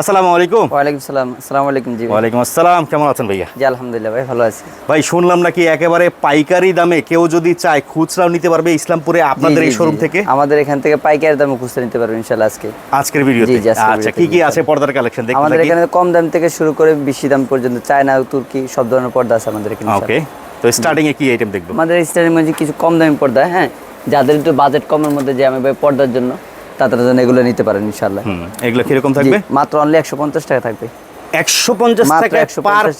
আসসালামু আলাইকুম। ওয়ালাইকুম সালাম আসসালামু আলাইকুম জি ওয়ালাইকুম আসসালাম কেমন আছেন ভাইয়া? জি আলহামদুলিল্লাহ ভাই ভালো আছি। ভাই শুনলাম নাকি একেবারে পাইকারি দামে কেউ যদি চায় খুচরাও নিতে পারবে ইসলামপুরে আপনাদের এই শোরুম থেকে? আমাদের এখান থেকে পাইকারি দামে খুচরা নিতে পারবেন ইনশাআল্লাহ আজকে। আজকের ভিডিওতে? আচ্ছা কি কি আছে পর্দার কালেকশন দেখতে আমাদের এখানে কম দাম থেকে শুরু করে বেশি দাম পর্যন্ত চায়না তুর্কি সব ধরনের পর্দা আছে আমাদের এখানে ওকে তো স্টার্টিং এ কি আইটেম দেখব? আমাদের স্টাইলের মধ্যে কিছু কম দামি পর্দা হ্যাঁ? যাদের একটু বাজেট কমের মধ্যে যে আমি ভাই পর্দার জন্য তাদের জন্য এগুলো নিতে পারেন ইনশাআল্লাহ। হুম এগুলো কীরকম থাকবে? মাত্র অনলি একশো পঞ্চাশ টাকা থাকবে। একশো পঞ্চাশ টাকা একশো পঞ্চাশ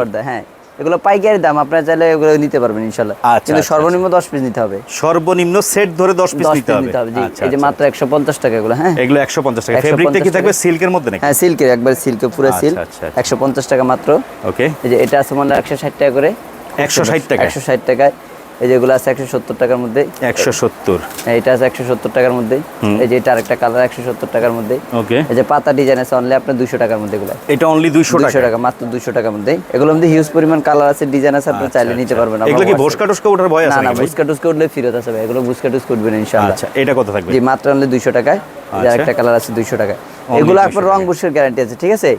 পর্দা হ্যাঁ। এগুলো পাইকারি দাম আপনারা চাইলে এগুলো নিতে পারবেন ইনশাআল্লাহ। আচ্ছা, কিন্তু আচ্ছা, সর্বনিম্ন দশ পিস নিতে হবে। সর্বনিম্ন সেট ধরে দশ পিস নিতে হবে। জি। আচ্ছা এই যে আচ্ছা। মাত্র একশো পঞ্চাশ টাকা এগুলো হ্যাঁ? এগুলো একশো পঞ্চাশ টাকা। 150 ফেব্রিকটা কি থাকবে? সিল্কের মধ্যে নাকি? হ্যাঁ সিল্কের একবার সিল্কের পুরো আচ্ছা, সিল্ক আচ্ছা, আচ্ছা। একশো পঞ্চাশ টাকা মাত্র। ওকে এই যে এটা আছে মানে একশো ষাট টাকা করে। 160 টাকায়? একশো ষাট টাকায়। এই যেগুলো আছে একশো সত্তর টাকার মধ্যে। একশো সত্তর। হ্যাঁ, এটা আছে একশো সত্তর টাকার মধ্যে। এই যে এটা আরেকটা কালার একশো সত্তর টাকার মধ্যে। ওকে এই যে পাতা ডিজাইন আছে অনলি আপনার দুশো টাকার মধ্যে এগুলো। এটা অনলি দুইশো দুশো টাকা মাত্র দুশো টাকার মধ্যে। এগুলোর মধ্যে হিউজ পরিমাণ কালার আছে ডিজাইন আছে আপনি চাইলে নিতে পারবেন আমার এগুলো কি ভোসকা টোসকা ওঠার ভয় না আছে না ভাই? টুসকা উঠলে ফিরত আছে এগুলো বুসকা টুসকা উঠবে না ইনশাআল্লাহ। আচ্ছা এটা কত থাকবে। জি মাত্র অনলি দুইশো টাকায়। আচ্ছা। আরেকটা কালার আছে দুইশো টাকায়। এগুলো আপনার রং বুসের গ্যারান্টি আছে ঠিক আছে?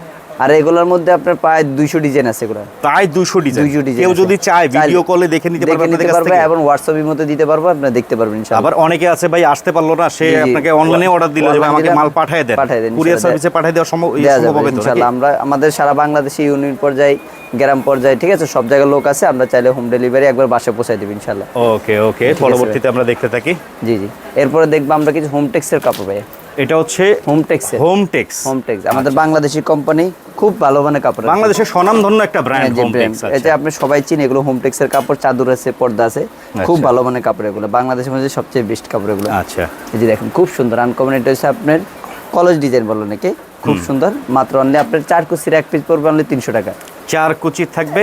আর এগুলোর মধ্যে আপনার প্রায় দুইশো ডিজাইন আছে এগুলো। প্রায় দুশো ডিজাইন। দুইশো ডিজাইন কেউ যদি চায় ভিডিও কলে দেখে নিতে পারবে আপনাদের কাছ থেকে। এবং হোয়াটসঅ্যাপের মধ্যে দিতে পারব আপনারা দেখতে পারবেন ইনশাআল্লাহ। আবার অনেকে আছে ভাই আসতে পারল না সে। আপনাকে অনলাইনে অর্ডার দিল যে আমাকে মাল পাঠিয়ে দেন। পাঠিয়ে দেন, কুরিয়ার সার্ভিসে পাঠিয়ে দেওয়া সম্ভব এই সম্ভব হবে তো ইনশাআল্লাহ। আমরা আমাদের সারা বাংলাদেশে ইউনিয়ন পর্যায়ে গ্রাম পর্যায়ে ঠিক আছে? সব জায়গায় লোক আছে আমরা চাইলে হোম ডেলিভারি একবার বাসায় পৌঁছাই দেবো ইনশাআল্লাহ। ওকে ওকে পরবর্তীতে আমরা দেখতে থাকি। জি জি। এরপরে দেখব আমরা কিছু হোম টেক্সের কাপড় ভাই এটা হচ্ছে হোম টেক্সের হোম টেক্স হোম টেক্স আমাদের বাংলাদেশি কোম্পানি খুব ভালো মানে কাপড় বাংলাদেশের স্বনামধন্য একটা ব্র্যান্ড যে হোম brand। টেক্স এটা আপনি সবাই চিনে এগুলো হোম টেক্সের কাপড় চাদর আছে পর্দা আছে। খুব ভালো মানে কাপড় এগুলো। বাংলাদেশের মধ্যে সবচেয়ে বেস্ট কাপড় এগুলো। আচ্ছা। এই যে দেখেন খুব সুন্দর। আনকমন এটা হচ্ছে আপনার কলেজ ডিজাইন বলো নাকি? খুব সুন্দর। মাত্র অনলি আপনার চার কুচির এক পিস পড়বে অনলি তিনশো টাকা। চার কুচি থাকবে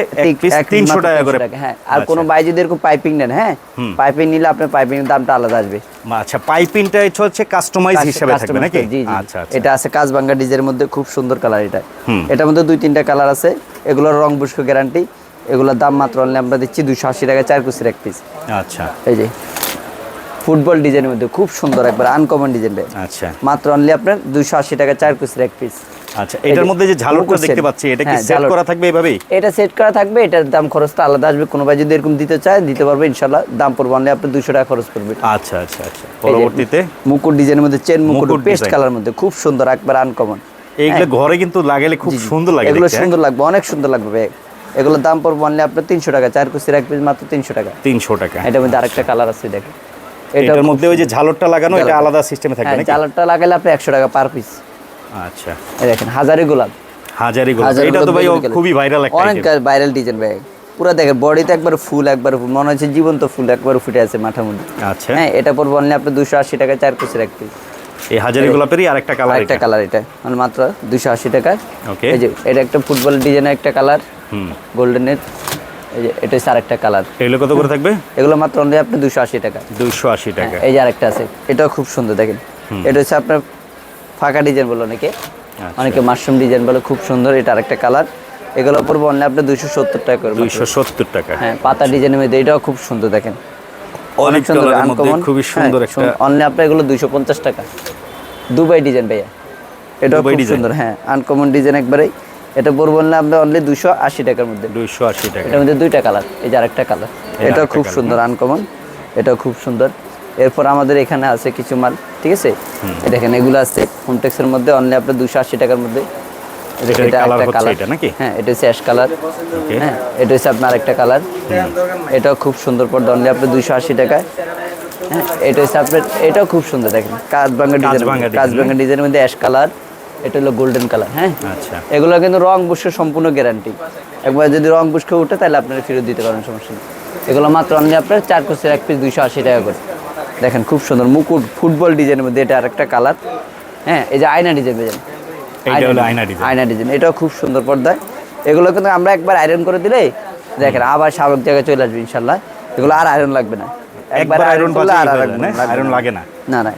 তিনশো টাকা করে। হ্যাঁ। আর আচ্ছা। কোনো ভাই যদি এরকম পাইপিং নেন হ্যাঁ? পাইপিং নিলে আপনার পাইপিং দামটা আলাদা আসবে। আচ্ছা পাইপিংটা হচ্ছে কাস্টমাইজ হিসেবে থাকবে নাকি? জি আচ্ছা আচ্ছা। এটা আছে কাজবাঙ্গা ডিজাইনের মধ্যে খুব সুন্দর কালার এটা। এটার মধ্যে দুই তিনটা কালার আছে। এগুলোর রং বুস্ক গ্যারান্টি এগুলোর দাম মাত্র অনলি আমরা দিচ্ছি দুশো আশি টাকা চার কুচির এক পিস আচ্ছা। এই যে ফুটবল ডিজাইনের মধ্যে খুব সুন্দর একবার আনকমন ডিজাইনটা। আচ্ছা। মাত্র অনলি আপনার দুশো আশি টাকা চার কুচির এক পিস আচ্ছা এটার মধ্যে যে ঝালরটা দেখতে পাচ্ছি এটা কি হ্যাঁ, সেট করা থাকবে এভাবেই? এটা সেট করা থাকবে এটার দাম খরচটা আলাদা আসবে। কোনো ভাই যদি এরকম দিতে চায় দিতে পারবে ইনশাল্লাহ। দাম পড়বে অনলি আপনি দুশো টাকা খরচ পড়বে। আচ্ছা আচ্ছা আচ্ছা। পরবর্তীতে? মুকুট ডিজাইনের মধ্যে চেন মুকুট পেস্ট কালার মধ্যে। খুব সুন্দর একবার আনকমন এইগুলো ঘরে কিন্তু লাগালে খুব সুন্দর লাগে এগুলো হ্যাঁ? সুন্দর লাগবে অনেক সুন্দর লাগবে। এগুলোর দাম পড়বে অনলি আপনার তিনশো টাকা। চার কুচির এক পিস মাত্র তিনশো টাকা। তিনশো টাকা। এটার মধ্যে আরেকটা কালার আছে দেখেন। এটার মধ্যে ওই যে ঝালরটা লাগানো এটা আলাদা সিস্টেমে থাকবে হ্যাঁ নাকি? জালারটা লাগালে আপনি একশো টাকা পার পিস আচ্ছা। দেখেন হাজারি গোলাপ। হাজারি গোলাপ। এটা তো ভাই খুবই ভাইরাল একটা অনেক ভাইরাল ডিজাইন ভাই। পুরো দেখেন বডিতে একবার ফুল একবার মনে হচ্ছে জীবন্ত ফুল একবার ফুটে আছে মাথার মধ্যে আচ্ছা। হ্যাঁ এটা পড়বে অনলি আপনি দুশো আশি টাকা চার এক পিস এই হাজারি গোলাপেরই আরেকটা কালার আরেকটা কালার এটা। মানে মাত্র দুশো আশি টাকা ওকে এই যে এটা একটা ফুটবল ডিজাইনের একটা কালার হুম। গোল্ডেনের এই যে এটা হচ্ছে আরেকটা কালার এগুলো কত করে থাকবে? এগুলো মাত্র অনলি আপনি দুশো আশি টাকা দুইশো আশি টাকা। এই যে আরেকটা আছে। এটাও খুব সুন্দর দেখেন। এটা হচ্ছে আপনার ফাঁকা ডিজাইন বলো অনেকে। আচ্ছা। অনেকে মাশরুম ডিজাইন বলে খুব সুন্দর এটা আরেকটা কালার এগুলো পড়ব অনলি আপনি দুশো সত্তর টাকা করে দুইশো সত্তর টাকা। হ্যাঁ পাতা ডিজাইনের মধ্যে এটাও খুব সুন্দর দেখেন। অনেক কালারের মধ্যে খুবই সুন্দর একটা অনলি আপনার এগুলো দুইশো পঞ্চাশ টাকা। দুবাই ডিজাইন ভাইয়া। এটাও খুব সুন্দর হ্যাঁ আনকমন ডিজাইন একবারেই এটা পড়ব অনলি আপনার অনলি দুইশো আশি টাকার মধ্যে। দুইশো আশি টাকা। এটার মধ্যে দুইটা কালার এই যে আরেকটা কালার এটাও খুব সুন্দর আনকমন এটাও খুব সুন্দর। এরপর আমাদের এখানে আছে কিছু মাল ঠিক আছে? দেখেন এগুলো আছে। হোমটেক্সের মধ্যে অনলি আপনার দুশো আশি টাকার মধ্যে। এটা একটা কালার হ্যাঁ এটা হচ্ছে অ্যাশ কালার হ্যাঁ এটা হচ্ছে আপনার আরেকটা কালার এটাও খুব সুন্দর পর্দা অনলি আপনার দুশো আশি টাকায়। হ্যাঁ এটা হচ্ছে আপনার এটাও খুব সুন্দর দেখেন। ডিজাইন ডিজাইনের মধ্যে অ্যাশ কালার এটা হলো গোল্ডেন কালার হ্যাঁ? আচ্ছা। এগুলো কিন্তু রং বুস্কের সম্পূর্ণ গ্যারান্টি একবার যদি রং বুস্কে উঠে তাহলে আপনারা ফেরত দিতে পারেন সমস্যা নেই। এগুলো মাত্র অনলি আপনার চার কোচের এক পিস দুইশো আশি টাকা করে। দেখেন খুব সুন্দর মুকুট ফুটবল ডিজাইনের মধ্যে এটা আরেকটা কালার। হ্যাঁ এই যে আয়না ডিজাইন বেজেন আয়না ডিজাইন এটাও খুব সুন্দর পর্দায়। এগুলো কিন্তু আমরা একবার আয়রন করে দিলে দেখেন আবার স্বাভাবিক জায়গায় চলে আসবে ইনশাল্লাহ। এগুলো আর আয়রন লাগবে না। একবার আয়রন করলে আর বাজিয়ে আর ফেলে, না? আয়রন লাগে না। না না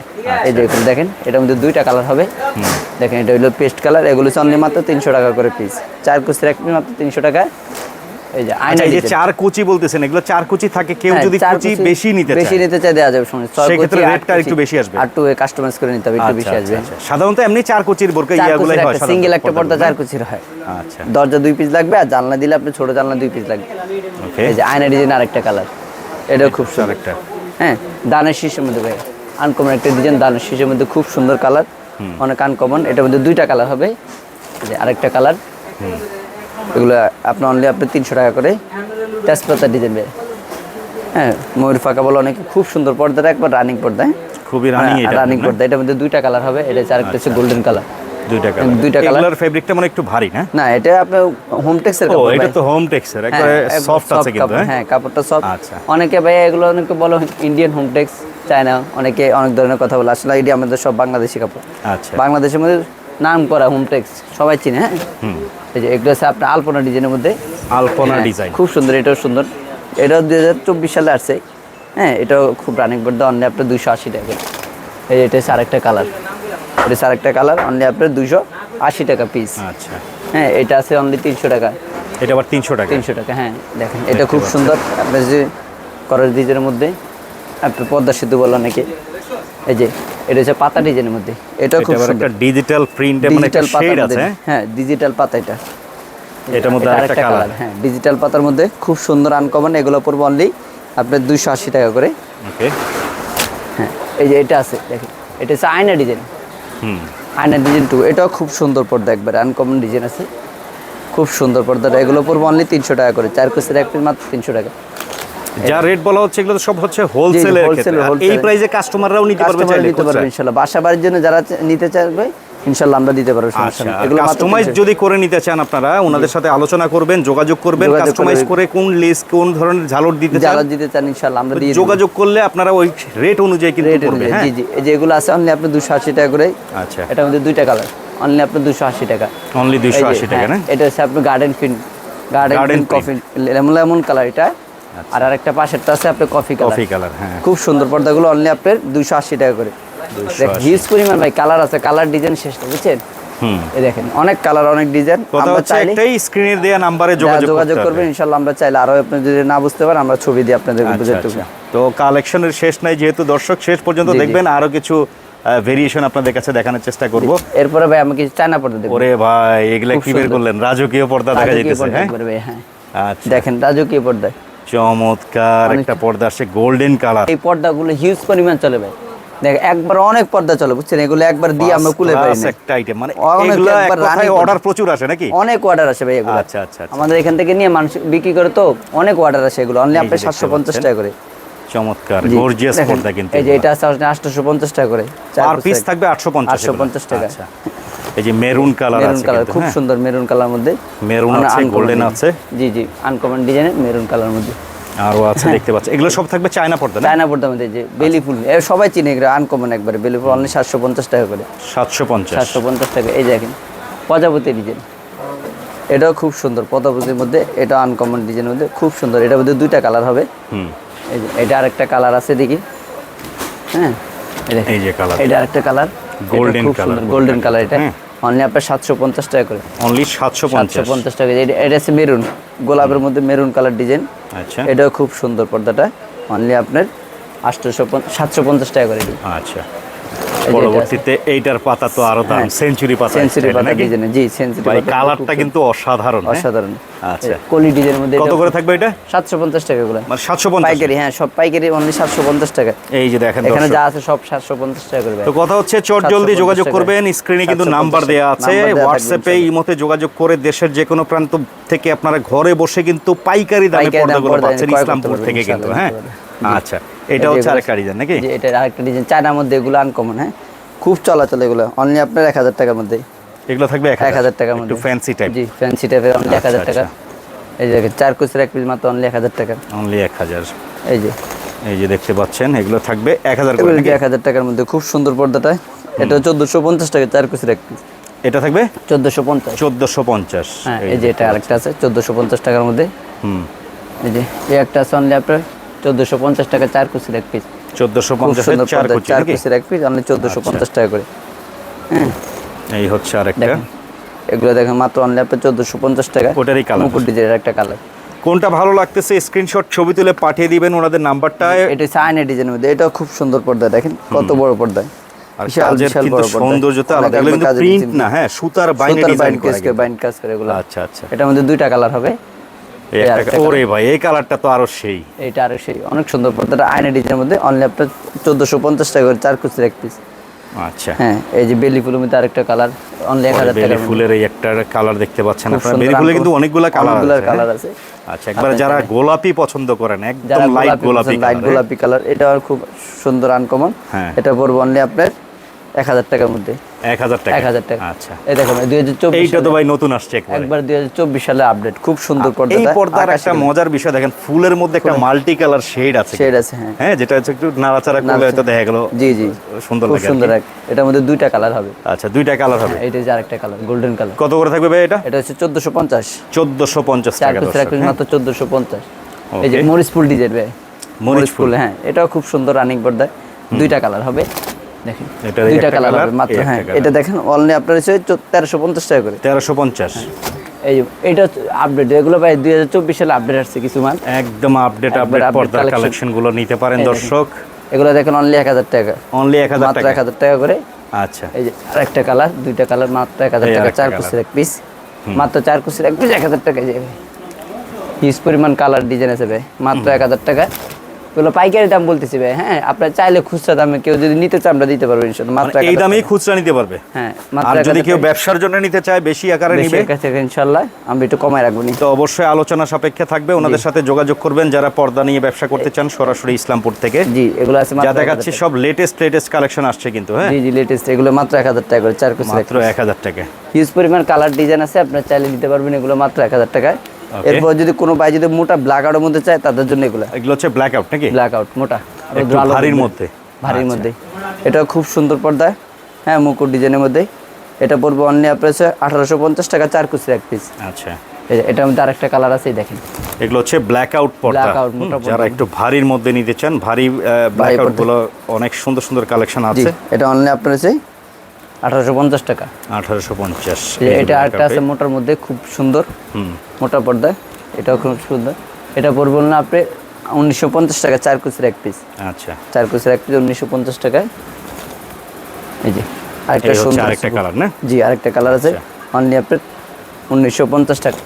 এই দেখুন দেখেন এটার মধ্যে দুইটা কালার হবে। দেখেন এটা হলো পেস্ট কালার। এগুলো অনলি মাত্র তিনশো টাকা করে পিস চার কুচির এক মাত্র তিনশো টাকা। এই যে আচ্ছা আয়না এই যে চার কুচি বলতেছেন এগুলো চার কুচি থাকে কেউ হ্যাঁ, যদি কুচি বেশি নিতে বেশি নিতে যাবে রেটটা একটু বেশি আসবে। আর একটু কাস্টমাইজ করে নিতে হবে একটু বেশি আসবে। সাধারণত এমনি চার কুচির বোরকা ইয়াগুলাই হয় সিঙ্গেল একটা পর্দা চার কুচির হয়। আচ্ছা। দরজা দুই পিস লাগবে আর জানলা দিলে আপনি ছোট জানলা দুই পিস লাগবে। ওকে এই যে আয়না ডিজাইন আরেকটা কালার এটাও খুব সুন্দর। আরেকটা হ্যাঁ দানের শীষের মধ্যে ভাই আনকমন একটা ডিজাইন দানের শীষের মধ্যে খুব সুন্দর কালার অনেক আনকমন এটার মধ্যে দুইটা কালার হবে। যে আরেকটা কালার এগুলো আপনার অনলি আপনি তিনশো টাকা করে তেজপাতা ডিজাইন ভাই হ্যাঁ ময়ূর ফাঁকা বলে অনেকে খুব সুন্দর পর্দাটা একবার রানিং পর্দা খুবই রানিং রানিং পর্দা এটার মধ্যে দুইটা কালার হবে এটা হচ্ছে আরেকটা হচ্ছে গোল্ডেন কালার দুইটা কালার দুইটা colour। ফেব্রিকটা মানে একটু ভারী না না এটা আপনার হোম টেক্সের ও এটা তো হোম টেক্সচার একবারে সফট আছে কিন্তু হ্যাঁ? হ্যাঁ কাপড়টা সফট আচ্ছা। অনেকে ভাই এগুলো অনেকে বলো ইন্ডিয়ান হোম টেক্স চায়না অনেকে অনেক ধরনের কথা বলে আসলে এটি আমাদের সব বাংলাদেশি কাপড়। আচ্ছা। বাংলাদেশের মধ্যে নাম করা হোম টেক্স সবাই চিনে হ্যাঁ? হুম। এই যে এগুলো হচ্ছে আপনার আলপনা ডিজাইনের মধ্যে। আলপনা হ্যাঁ, ডিজাইন। খুব সুন্দর এটাও সুন্দর। এটাও দুই হাজার চব্বিশ সালে আসছে। হ্যাঁ এটাও খুব রানিং পড়তে অনলি আপনার দুইশো আশি টাকা। এই যে এটা হচ্ছে আরেকটা কালার এটা হচ্ছে আরেকটা কালার অনলি আপনার দুইশো আশি টাকা পিস আচ্ছা। হ্যাঁ এটা আছে অনলি তিনশো টাকা। এটা আবার তিনশো টাকা? তিনশো টাকা হ্যাঁ দেখেন এটা খুব সুন্দর। আপনার যে করার ডিজাইনের মধ্যে আপনার পদ্মা সেতু বলো নাকি এই যে এটা হচ্ছে পাতা ডিজাইনের মধ্যে। এটা খুব একটা ডিজিটাল প্রিন্টে মানে একটা শেড আছে। হ্যাঁ? ডিজিটাল পাতা এটা। এটার মধ্যে আরেকটা কালার হ্যাঁ ডিজিটাল পাতার মধ্যে খুব সুন্দর আনকমন এগুলো পড়ব অনলি আপনার দুইশো আশি টাকা করে। ওকে হ্যাঁ এই যে এটা আছে দেখেন। এটা হচ্ছে আয়না ডিজাইন। হুম। আয়না ডিজাইন টু এটাও খুব সুন্দর পর্দা একবার আনকমন ডিজাইন আছে। খুব সুন্দর পর্দাটা। এগুলো পড়ব অনলি তিনশো টাকা করে। চার পিসের এক পিস মাত্র তিনশো টাকা। যা রেট বলা হচ্ছে এগুলো সব হচ্ছে হোলসেল এই প্রাইসে কাস্টমাররাও নিতে পারবে চাইলে দিতে পারবে খুচরা। ইনশাল্লাহ। বাসা বাড়ির জন্য যারা নিতে চাইবে ইনশাল্লাহ আমরা দিতে পারব সমস্যা আচ্ছা এগুলো কাস্টমাইজ যদি করে নিতে চান আপনারা ওনাদের সাথে আলোচনা করবেন যোগাযোগ করবেন কাস্টমাইজ করে কোন লেস কোন ধরনের ঝালর দিতে চান। যারা দিতে চান ইনশাল্লাহ আমরা দিয়ে যোগাযোগ করলে আপনারা ওই রেট অনুযায়ী কিন্তু করবে হ্যাঁ? জি জি। এই যে এগুলো আছে অনলি আপনি দুশো আশি টাকা করে। আচ্ছা। এটার মধ্যে দুইটা কালার অনলি আপনি দুশো আশি টাকা। অনলি এই দুইশো যে, আশি টাকা না? হ্যাঁ, এটা হচ্ছে আপনার garden fin garden. Coffee lemon lemon colour এটা। আর আরেকটা পাশেরটা আছে আপনার কফি কালার কফি কালার হ্যাঁ। খুব সুন্দর পর্দাগুলো অনলি আপনার দুইশো আশি টাকা করে। 280 হিউজ পরিমাণ ভাই কালার আছে কালার ডিজাইন শেষ বুঝছেন? হুম। এই দেখেন অনেক কালার অনেক ডিজাইন আমরা চাইলে একটাই স্ক্রিনের দেওয়া নাম্বারে যোগাযোগ যোগাযোগ করতে করবেন হবে। ইনশাল্লাহ আমরা চাইলে আরও আপনি যদি না বুঝতে পারেন আমরা ছবি দিয়ে আপনাদের আচ্ছা, বুঝাতে আচ্ছা। তো কালেকশনের শেষ নাই যেহেতু দর্শক শেষ পর্যন্ত। দেখবেন আরও কিছু ভেরিয়েশন আপনাদের কাছে দেখানোর চেষ্টা করব। এরপরে ভাই আমি কিছু চায়না পর্দা দেখব। ওরে ভাই এগুলা কি বের করলেন? রাজকীয় পর্দা দেখা যাইতেছে হ্যাঁ? হ্যাঁ। আচ্ছা। দেখেন রাজকীয় পর্দায়। চমৎকার একটা পর্দা আসছে গোল্ডেন কালার এই পর্দাগুলো হিউজ পরিমাণ চলে ভাই। দেখ একবার অনেক পর্দা চলে বুঝছেন? এগুলো একবার দিয়ে আমরা কুলে পাই না একটা আইটেম মানে এগুলো একবার অর্ডার প্রচুর আসে নাকি? অনেক অর্ডার আসে ভাই এগুলো। আচ্ছা, আচ্ছা, আচ্ছা। আমাদের এখান থেকে নিয়ে মানুষ বিক্রি করে তো অনেক অর্ডার আসে এগুলো। অনলি আপনার আপনি দেখতে সাতশো পঞ্চাশ পাচ্ছেন। টাকা করে। চমৎকার গর্জিয়াস পর্দা কিন্তু এই যে এটা আছে আটশোশো পঞ্চাশ টাকা করে পার পিস থাকবে 850 850 টাকা। আচ্ছা এই যে মেরুন কালার মেরুন আছে কালার খুব হ্যাঁ? সুন্দর মেরুন কালার মধ্যে। মেরুন মানে আছে গোল্ডেন আছে। জি জি আনকমন ডিজাইনের মেরুন কালার মধ্যে। আরও আছে দেখতে পাচ্ছি। এগুলো সব থাকবে চায়না পর্দা না? চায়না পর্দার মধ্যে যে বেলি ফুল। এর সবাই চিনে এগুলো আনকমন একবারে। বেলি ফুল অনলি সাতশো পঞ্চাশ টাকা করে। 750 সাতশো পঞ্চাশ টাকা। এই দেখেন প্রজাপতি ডিজাইন এটাও খুব সুন্দর প্রজাপতির মধ্যে এটা আনকমন ডিজাইনের মধ্যে খুব সুন্দর। এটার মধ্যে দুইটা কালার হবে। হুম। এটা আরেকটা কালার আছে দেখি। হ্যাঁ এই যে কালার এটা আরেকটা colour golden colour golden colour এটা। হ্যাঁ। অনলি আপনার সাতশো পঞ্চাশ টাকা করে। অনলি সাতশো 750 পঞ্চাশ টাকা। এটা এটা আছে মেরুন গোলাপের মধ্যে মেরুন কালার ডিজাইন আচ্ছা। এটাও খুব সুন্দর পর্দাটা। অনলি আপনার আটশোশো সাতশো পঞ্চাশ টাকা করে। আচ্ছা। পরবর্তীতে এইটার পাতা তো আরও দাম। সেঞ্চুরি পাতা সেঞ্চুরি পাতা? জি সেঞ্চুরি ভাই কালারটা কিন্তু অসাধারণ হ্যাঁ? অসাধারণ। আচ্ছা। কলি ডিজাইনের মধ্যে কত করে থাকবে এটা? সাতশো পঞ্চাশ টাকা করে। মানে 750 পাইকারি হ্যাঁ সব পাইকারি অনলি সাতশো পঞ্চাশ টাকা। এই যে দেখেন এখানে যা আছে সব সাতশো পঞ্চাশ টাকা করে তো কথা হচ্ছে চট জলদি যোগাযোগ করবেন স্ক্রিনে কিন্তু নাম্বার দেওয়া আছে হোয়াটসঅ্যাপে ইমোতে যোগাযোগ করে দেশের যে কোনো প্রান্ত থেকে আপনারা ঘরে বসে কিন্তু পাইকারি দাম পর্দাগুলো পাচ্ছেন ইসলামপুর থেকে কিন্তু হ্যাঁ? আচ্ছা। এটা হচ্ছে আরেকটা ডিজাইন নাকি? যে এটা আরেকটা ডিজাইন চায়নার মধ্যে এগুলো আনকমন হ্যাঁ? খুব চলাচল এগুলো। অনলি আপনার এক হাজার টাকার মধ্যে এগুলো থাকবে এক হাজার। টাকার একটু মধ্যে। ফ্যান্সি টাইপ জি ফ্যান্সি টাইপের অনলি এক হাজার আচ্ছা, টাকা এই যে চার কুচের এক পিস মাত্র অনলি এক হাজার টাকা অনলি এক হাজার। এই যে। এই যে দেখতে পাচ্ছেন এগুলো থাকবে এক হাজার করে নাকি? এক হাজার টাকার মধ্যে খুব সুন্দর পর্দাটা। এটা চোদ্দোশো পঞ্চাশ টাকা চার কুচের এক পিস এটা থাকবে? চোদ্দোশো পঞ্চাশ। চোদ্দোশো পঞ্চাশ। হ্যাঁ এই যে এটা আরেকটা আছে চোদ্দোশো পঞ্চাশ টাকার মধ্যে। হুম। এই যে এই একটা আছে অনলি আপনার চোদ্দোশো পঞ্চাশ টাকা চার কুচির এক পিস চোদ্দোশো সুন্দর চার পর্দা কুচি কুচির এক পিস অনলি চোদ্দোশো আচ্ছা। পঞ্চাশ টাকা করে। হ্যাঁ এই হচ্ছে আরেকটা। এগুলো দেখেন মাত্র অনলি আপনার চোদ্দোশো পঞ্চাশ টাকা। ওটারই colour। মুকুট ডিজাইনের একটা কালার কোনটা ভালো লাগতেছে স্ক্রিনশট ছবি তুলে পাঠিয়ে দিবেন ওনাদের নাম্বারটা এটা আয়না ডিজাইনের মধ্যে এটাও খুব সুন্দর পর্দা দেখেন কত বড় পর্দায় আর কাজের কিন্তু সৌন্দর্যতা আলাদা এগুলো কিন্তু প্রিন্ট না হ্যাঁ সুতার বাইনে সুতার ডিজাইন বাইন করা কাজ করে বাইন কাজ করে এগুলো। আচ্ছা আচ্ছা। এটার মধ্যে দুইটা কালার হবে এই এই একটা- আরেকটা ওরে ভাই এই কালারটা তো আরও সেই। এইটা আরও সেই। অনেক সুন্দর পর্দাটা। আয়না ডিজাইনের মধ্যে অনলি আপনার চোদ্দোশো পঞ্চাশ টাকা করে চার কুচির এক পিস আচ্ছা। হ্যাঁ এই যে বেলি ফুলের মধ্যে আরেকটা কালার অনলি এক হাজার বেলি ফুলের এই একটা কালার দেখতে পাচ্ছেন আপনারা। বেলি ফুলে কিন্তু অনেকগুলো কালার আছে কালার হ্যাঁ? আছে। আচ্ছা একবার যারা গোলাপি পছন্দ করেন একদম লাইট গোলাপি লাইট কালার গোলাপি কালার এটা খুব সুন্দর আনকমন হ্যাঁ। এটা পড়ব অনলি আপনার এক হাজার টাকার মধ্যে। এক হাজার টাকা। এক হাজার টাকা। আচ্ছা। এই দুই হাজার চব্বিশ এইটা তো ভাই নতুন আসছে একবার। দুই হাজার চব্বিশ সালে আপডেট খুব সুন্দর পর্দা এই পর্দার একটা মজার বিষয় দেখেন ফুলের মধ্যে একটা মাল্টি কালার শেড আছে শেড আছে হ্যাঁ। হ্যাঁ যেটা হচ্ছে একটু নাড়াচাড়া করলে হয়তো দেখা গেল। জি জি। সুন্দর লাগে সুন্দর এক এটার মধ্যে দুইটা কালার হবে। আচ্ছা দুইটা কালার হবে। এইটা যে আরেকটা কালার গোল্ডেন কালার কত করে থাকবে ভাই এটা? এটা হচ্ছে চোদ্দোশো পঞ্চাশ। চোদ্দশো পঞ্চাশ টাকা হ্যাঁ? মাত্র চোদ্দোশো পঞ্চাশ। এই যে. মরিচ ফুল ডিজাইন ভাই। মরিচ ফুল। হ্যাঁ এটাও খুব সুন্দর রানিং পর্দায়। দুইটা কালার হবে। দেখেন। দুইটা কালার হবে মাত্র হ্যাঁ। এটা দেখেন অনলি আপনার হচ্ছে তেরোশো পঞ্চাশ টাকা করে। তেরোশো পঞ্চাশ। এই যে এটা আপডেট এগুলো ভাই দুই হাজার চব্বিশ সালে আপডেট আসছে কিছু মাল। একদম আপডেট আপডেট পর্দার collection। কালেকশনগুলো নিতে পারেন দর্শক। এগুলো দেখেন অনলি এক হাজার টাকা। অনলি এক হাজার মাত্র এক হাজার টাকা করে। আচ্ছা। এই যে আরেকটা কালার দুইটা কালার মাত্র এক হাজার টাকা। চার। কুচির এক পিস মাত্র চার কুচির এক পিস এক হাজার টাকা যাবে হিউজ পরিমাণ কালার ডিজাইন আছে ভাই। মাত্র এক হাজার টাকা এগুলো পাইকারি দাম বলতেছি ভাই হ্যাঁ? আপনার চাইলে খুচরা দামে কেউ যদি নিতে চায় আমরা দিতে পারব ইনশাল্লাহ মাত্র মানে এই দামেই খুচরা নিতে পারবে? হ্যাঁ আর যদি কেউ ব্যবসার জন্য নিতে চায় বেশি আকারে নিবে। কাছে ইনশাল্লাহ আমি একটু কমায় রাখব তো অবশ্যই আলোচনা সাপেক্ষে থাকবে ওনাদের সাথে যোগাযোগ করবেন যারা পর্দা নিয়ে ব্যবসা করতে চান সরাসরি ইসলামপুর থেকে। জি এগুলো আছে যা দেখাচ্ছি সব লেটেস্ট লেটেস্ট কালেকশন আসছে কিন্তু হ্যাঁ? জি জি লেটেস্ট এগুলো মাত্র এক হাজার টাকা করে চার কুচির এক মাত্র হাজার টাকা। হিউজ পরিমাণ কালার ডিজাইন আছে আপনার চাইলে নিতে পারবেন এগুলো মাত্র এক হাজার টাকায়। Okay. এরপর যদি কোনো ভাই যদি মোটা ব্ল্যাক আউটের মধ্যে চায় তাদের জন্য এগুলো। এগুলো হচ্ছে ব্ল্যাক আউট নাকি? ব্ল্যাক আউট মোটা। একটু ভারীর মধ্যে। ভারীর আচ্ছা। মধ্যে। এটা খুব সুন্দর পর্দা। হ্যাঁ মুকুট ডিজাইনের মধ্যে। এটা পড়বে অনলি আপনার হচ্ছে আঠারোশো পঞ্চাশ টাকা চার কুচির এক পিস আচ্ছা। এটার মধ্যে আরেকটা কালার আছে দেখেন। এগুলো হচ্ছে ব্ল্যাক আউট পর্দা। যারা একটু ভারীর মধ্যে নিতে চান ভারী ব্ল্যাক আউটগুলো অনেক সুন্দর সুন্দর কালেকশন আছে। এটা অনলি আপনার হচ্ছে আঠারোশো পঞ্চাশ টাকা। আঠারোশো পঞ্চাশ। এটা আরেকটা আছে মোটার মধ্যে খুব সুন্দর। হুম। মোটা পর্দা এটাও খুব সুন্দর। এটা পড়বে না আপনি উনিশশো পঞ্চাশ টাকা চার কুচির এক পিস আচ্ছা। চার কুচির এক পিস উনিশশো পঞ্চাশ টাকায়। এই যে আরেকটা সুন্দর আরেকটা কালার না? জি আরেকটা কালার আছে। আচ্ছা। অনলি আপনার উনিশশো পঞ্চাশ টাকা।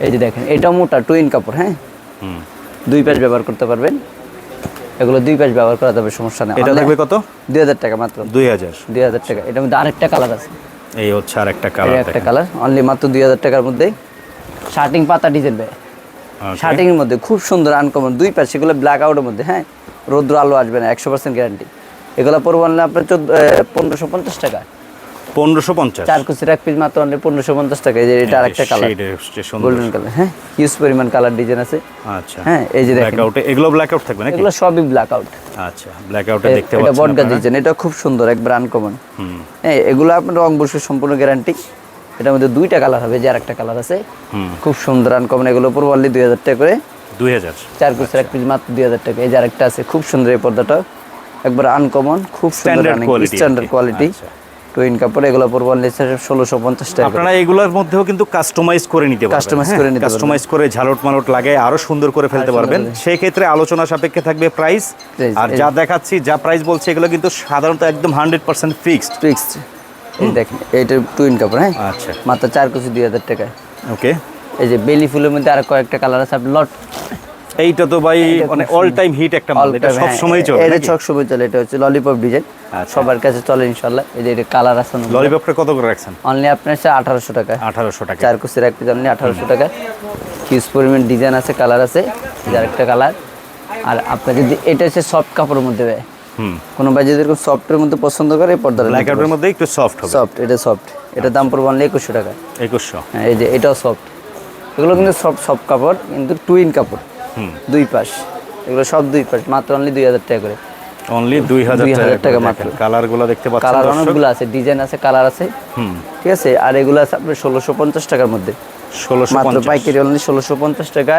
এই যে দেখেন এটা মোটা টুইন কাপড় হ্যাঁ? হুম। দুই প্যাচ ব্যবহার করতে পারবেন। এগুলো দুই পাশ ব্যবহার করা যাবে সমস্যা নেই। এটা থাকবে কত? দুই হাজার টাকা মাত্র। দুই হাজার। দুই হাজার টাকা। এটার মধ্যে আরেকটা কালার আছে। এই হচ্ছে আরেকটা কালার একটা কালার অনলি মাত্র দুই হাজার টাকার মধ্যে শার্টিং পাতা ডিজাইন শার্টিং এর মধ্যে খুব সুন্দর আনকমন দুই পাশ সেগুলো ব্ল্যাক আউটের মধ্যে হ্যাঁ? রৌদ্র আলো আসবে না একশো পার্সেন্ট গ্যারান্টি এগুলো পড়ব আপনার চোদ্দ পনেরোশো পঞ্চাশ টাকা। পনেরোশো পঞ্চাশ। চার কুচির এক পিস মাত্র অনলি পনেরোশো পঞ্চাশ টাকা। এই যে এটা আরেকটা কালার গোল্ডেন কালার হ্যাঁ? হিউজ পরিমাণ কালার ডিজাইন আছে। আচ্ছা। হ্যাঁ এই যে ব্ল্যাক দেখেন এগুলো ব্ল্যাক আউট থাকবে নাকি? এগুলো সবই ব্ল্যাক আউট আচ্ছা ব্ল্যাক আউটে দেখতে পাচ্ছেন বটগাছ আপনারা। ডিজাইন এটা খুব সুন্দর একবার আনকমন হুম। হ্যাঁ এগুলো আপনার রং বসে সম্পূর্ণ গ্যারান্টি এটার মধ্যে দুইটা কালার হবে যে আরেকটা কালার আছে। খুব সুন্দর আনকমন এগুলো পুরো অনলি দুই হাজার টাকা করে। দুই হাজার। চার কুচের এক পিস মাত্র দুই হাজার টাকা। এই যে আরেকটা আছে খুব সুন্দর এই পর্দাটা। একবার আনকমন খুব সুন্দর স্ট্যান্ডার্ড কোয়ালিটি টুইন কাপড় এগুলো পড়ব অনলি ষোলোশো পঞ্চাশ টাকা আপনারা এগুলোর মধ্যেও কিন্তু কাস্টমাইজ করে নিতে পারবেন। Customize করে নিতে পারবেন। কাস্টমাইজ করে ঝালট মালট লাগায় আরও সুন্দর করে ফেলতে পারবেন। সেই ক্ষেত্রে আলোচনা সাপেক্ষে থাকবে প্রাইস আর যা দেখাচ্ছি যা প্রাইস বলছে এগুলো কিন্তু সাধারণত একদম হান্ড্রেড পার্সেন্ট ফিক্সড ফিক্সড দেখেন এইটা টুইন কাপড় হ্যাঁ? আচ্ছা। মাত্র চার কুচি দুই হাজার টাকা ওকে এই যে বেলি ফুলের মধ্যে আর কয়েকটা কালার আছে আপনি লট এইটা তো ভাই মানে অল টাইম হিট একটা মাল এটা সব সময় চলে হ্যাঁ, এটা সব সময় চলে এটা হচ্ছে ললিপপ ডিজাইন আচ্ছা। সবার কাছে চলে ইনশাল্লাহ এই যে এটা কালার আছে ললিপপটা কত করে রাখছেন? অনলি আপনার হচ্ছে আঠারোশো টাকা। আঠারোশো টাকা। চার কুচির এক পিস অনলি আঠারোশো টাকা। হিউজ পরিমাণ ডিজাইন আছে কালার আছে এই একটা কালার আর আপনার যদি এটা হচ্ছে সফট কাপড়ের মধ্যে ভাই। হুম। কোনো ভাই যদি এরকম সফটের মধ্যে পছন্দ করে এই পর্দাটা ব্ল্যাক আউটের মধ্যে একটু সফট হবে। সফট এটা সফট এটা দাম পড়বে অনলি একুশশো টাকা। একুশশো। হ্যাঁ এই যে এটাও সফট এগুলো কিন্তু সব সফট কাপড় কিন্তু টুইন কাপড়। হুম দুই পাশ। এগুলো সব দুই পাশ মাত্র অনলি দুই হাজার টাকা করে। অনলি দুই হাজার 2000 টাকা মাত্র মাত্র। কালারগুলো দেখতে পাচ্ছেন কালার? অনেকগুলো আছে ডিজাইন আছে কালার আছে। হুম। ঠিক আছে? আর এগুলো আছে আপনার ষোলোশো পঞ্চাশ টাকার মধ্যে। ষোলোশো মাত্র পাইকারি অনলি ষোলোশো পঞ্চাশ টাকা।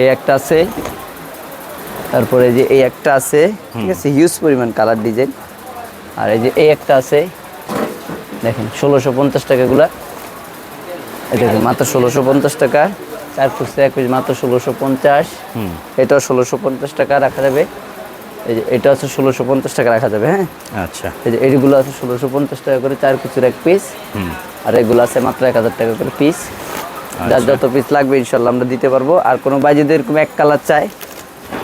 এই একটা আছে। তারপরে এই যে এই একটা আছে ঠিক আছে? হিউজ পরিমাণ কালার ডিজাইন আর এই যে এই একটা আছে দেখেন ষোলোশো পঞ্চাশ টাকাগুলা। এই দেখেন মাত্র ষোলোশো পঞ্চাশ টাকা। চার খুচরা এক পিস মাত্র ষোলোশো পঞ্চাশ। হুম। এটাও ষোলোশো পঞ্চাশ টাকা রাখা যাবে। এই যে এটা আছে ষোলোশো পঞ্চাশ টাকা রাখা যাবে হ্যাঁ? আচ্ছা। এই যে এইগুলো আছে ষোলোশো পঞ্চাশ টাকা করে চার খুচরা এক পিস হুম। আর এগুলো আছে মাত্র এক হাজার টাকা করে পিস যার যত পিস লাগবে ইনশাল্লাহ আমরা দিতে পারব। আর কোনো বাইজিদের এরকম এক কালার চাই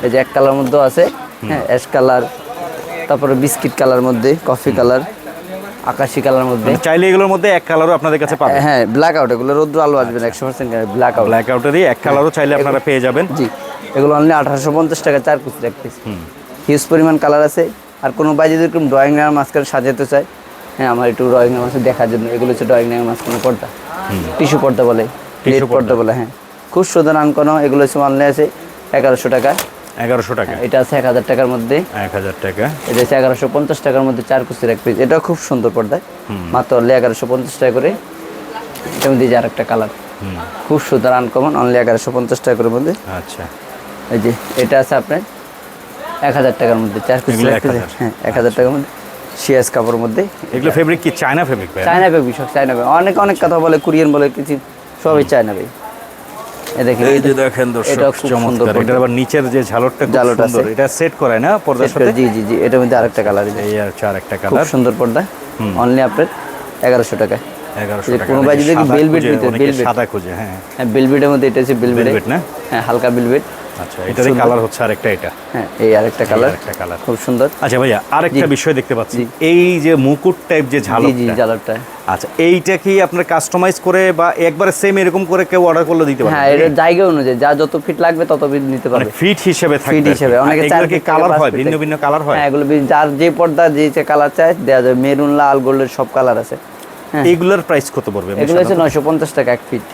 এই যে এক কালার মধ্যেও আছে হ্যাঁ অ্যাশ কালার তারপরে বিস্কিট কালার মধ্যে কফি কালার আকাশি কালার মধ্যে। মানে চাইলে এগুলোর মধ্যে এক কালারও আপনাদের কাছে পাবেন। হ্যাঁ ব্ল্যাক আউট এগুলো রৌদ্র আলো আসবে না একশো পার্সেন্ট ব্ল্যাক আউট ব্ল্যাক আউটেরই এক কালারও চাইলে আপনারা পেয়ে যাবেন। জি এগুলো অনলি আঠারোশো পঞ্চাশ টাকা চার খুচরা এক পিস হিউজ পরিমাণ কালার আছে। আর কোনো বাই যদি এরকম ড্রয়িং রুমের মাঝখানে সাজাতে চায় হ্যাঁ আমার একটু ড্রয়িং রুমের মাঝখানে দেখার জন্য। এগুলো হচ্ছে ড্রয়িং রুমের মাঝখানে পর্দা। টিস্যু পর্দা বলে পর্দা বলে হ্যাঁ। খুব সুন্দর আনকোনো এগুলো হচ্ছে অনলি আছে এগারোশো টাকা। এগারোশো টাকা। এটা আছে এক হাজার টাকার মধ্যে। এক হাজার টাকা। এটা হচ্ছে এগারোশো পঞ্চাশ টাকার মধ্যে চার কুচির এক পিস এটাও খুব সুন্দর পর্দায়। মাত্র অনলি এগারোশো পঞ্চাশ টাকা করে। এটার মধ্যে আর একটা কালার। খুব সুন্দর আনকমন অনলি এগারোশো পঞ্চাশ টাকা করে মধ্যে। আচ্ছা। এই যে এটা আছে আপনার এক হাজার টাকার মধ্যে চার কুচি এক পিস হ্যাঁ এক হাজার টাকার মধ্যে। শিয়াস কাপড়ের মধ্যে। এগুলো ফেব্রিক কি চায়না ফেব্রিক চায়না বেবি সব চায়না অনেক অনেক কথা বলে কোরিয়ান বলে কিছু সবই চায়না দেখেন এই যে দেখেন দর্শক এটাও খুব সুন্দর চমৎকার এটা আবার নিচের যে ঝালরটা খুব সুন্দর এটা সেট করায় না? পর্দার সাথে? জি জি জি এটার মধ্যে আরেকটা কালার এই আর খুব কালার সুন্দর পর্দা। অনলি আপনার টাকা কোনো দেখি সাদা খুঁজে, নিতে, অনেকে সাদা খুঁজে হ্যাঁ। হ্যাঁ বেলবেটের মধ্যে এটা হচ্ছে বেলবেট না? হ্যাঁ হালকা বেলবেট আচ্ছা এটারই কালার হচ্ছে আরেকটা এটা। হ্যাঁ এই আরেকটা কালার আরেকটা কালার খুব সুন্দর। আচ্ছা ভাইয়া আরেকটা বিষয় দেখতে পাচ্ছি। এই যে মুকুট টাইপ যে জি জি ঝালরটা আচ্ছা এইটা কি আপনার কাস্টমাইজ করে বা একবারে সেম এরকম করে কেউ অর্ডার করলে দিতে পারবে হ্যাঁ এটা জায়গা অনুযায়ী যা যত ফিট লাগবে তত ফিট নিতে মানে পারবে। ফিট হিসেবে থাকবে ফিট হিসেবে। অনেকে চার অনেকে কালার হয়? ভিন্ন ভিন্ন কালার হয়? হ্যাঁ এগুলো যার যে পর্দা যে কালার চায় যাবে। মেরুন লাল গোল্ডের সব কালার আছে। হ্যাঁ। এইগুলোর প্রাইস কত পড়বে? এগুলো হচ্ছে নয়শো পঞ্চাশ টাকা এক ফিট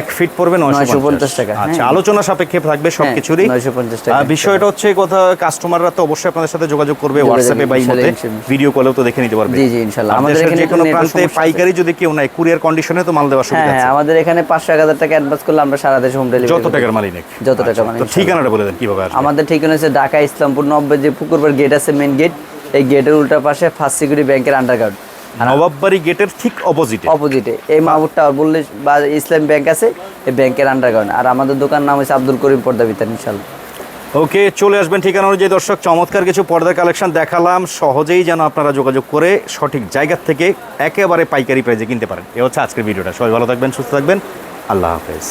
এক ফিট পড়বে নয়শো 950 টাকা, আচ্ছা হ্যাঁ। আলোচনা সাপেক্ষে থাকবে সবকিছুরই। নয়শো পঞ্চাশ টাকা। বিষয়টা হচ্ছে কথা কাস্টমাররা তো অবশ্যই আপনাদের সাথে যোগাযোগ করবে হোয়াটসঅ্যাপে বা ইমোতে। ভিডিও কলেও তো দেখে নিতে পারবে। জি, জি, ইনশাল্লাহ। আমাদের এখানে যে কোনো প্রান্তে পাইকারি যদি কেউ নাই কুরিয়ার কন্ডিশনে তো মাল দেওয়ার হ্যাঁ সুবিধা হ্যাঁ আছে। আমাদের এখানে পাঁচশো এক হাজার টাকা অ্যাডভান্স করলে আমরা সারা দেশে হোম ডেলিভারি যত টাকার মালই নাকি। যত টাকা মানে তো ঠিকানাটা বলে দেন কীভাবে আসবে? আমাদের ঠিকানা হচ্ছে ঢাকা ইসলামপুর নব্বই যে পুকুরবার গেট আছে মেন গেট এই গেটের উল্টা পাশে ফার্স্ট সিকিউরিটি ব্যাংকের আন্ডারগ্রাউন্ড নবাববাড়ি গেটের ঠিক অপোজিটে অপোজিটে এই মাহবুব টাওয়ার বললে বা ইসলাম ব্যাংক আছে এই ব্যাংকের আন্ডারগ্রাউন্ড আর আমাদের দোকান নাম হচ্ছে আব্দুল করিম পর্দা বিতান ইনশাল্লাহ ওকে চলে আসবেন ঠিকানা অনুযায়ী। দর্শক চমৎকার কিছু পর্দার কালেকশন দেখালাম। সহজেই যেন আপনারা যোগাযোগ করে সঠিক জায়গা থেকে একেবারে পাইকারি প্রাইজে কিনতে পারেন। এ হচ্ছে আজকের ভিডিওটা। সবাই ভালো থাকবেন সুস্থ থাকবেন। আল্লাহ হাফেজ।